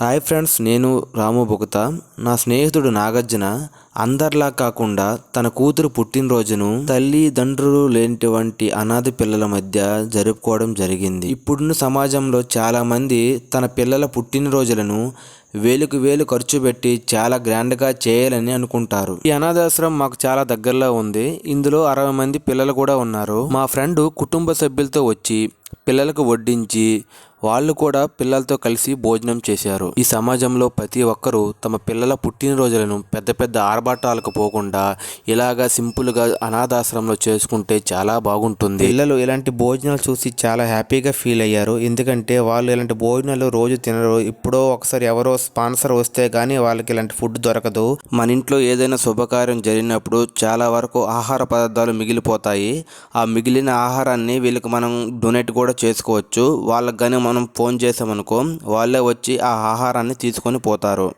Hi friends నేను రాము బుగత. నా స్నేహితుడు నాగార్జున. అందరిలా కాకుండా తన కూతురు పుట్టినరోజును తల్లి తండ్రులు లేనిటువంటి అనాథ పిల్లల మధ్య జరుపుకోవడం జరిగింది. ఇప్పుడున్న సమాజంలో చాలా మంది తన పిల్లల పుట్టినరోజులను వేలుకు వేలు ఖర్చు పెట్టి చాలా గ్రాండ్గా చేయాలని అనుకుంటారు. ఈ అనాథాశ్రమం మాకు చాలా దగ్గరలో ఉంది. ఇందులో అరవై మంది పిల్లలు కూడా ఉన్నారు. మా ఫ్రెండ్ కుటుంబ సభ్యులతో వచ్చి పిల్లలకు వడ్డించి వాళ్ళు కూడా పిల్లలతో కలిసి భోజనం చేశారు. ఈ సమాజంలో ప్రతి ఒక్కరూ తమ పిల్లల పుట్టినరోజులను పెద్ద పెద్ద ఆర్భాటాలకు పోకుండా ఇలాగా సింపుల్గా అనాథాశ్రమంలో చేసుకుంటే చాలా బాగుంటుంది. పిల్లలు ఇలాంటి భోజనాలు చూసి చాలా హ్యాపీగా ఫీల్ అయ్యారు. ఎందుకంటే వాళ్ళు ఇలాంటి భోజనాలు రోజు తినరు. ఇప్పుడో ఒకసారి ఎవరో స్పాన్సర్ వస్తే గానీ వాళ్ళకి ఇలాంటి ఫుడ్ దొరకదు. మన ఇంట్లో ఏదైనా శుభకార్యం జరిగినప్పుడు చాలా వరకు ఆహార పదార్థాలు మిగిలిపోతాయి. ఆ మిగిలిన ఆహారాన్ని వీళ్ళకి మనం డొనేట్ కూడా చేసుకోవచ్చు. వాళ్ళకి కానీ మనం ఫోన్ చేసామనుకో వాళ్ళే వచ్చి ఆ ఆహారాన్ని తీసుకొని పోతారు.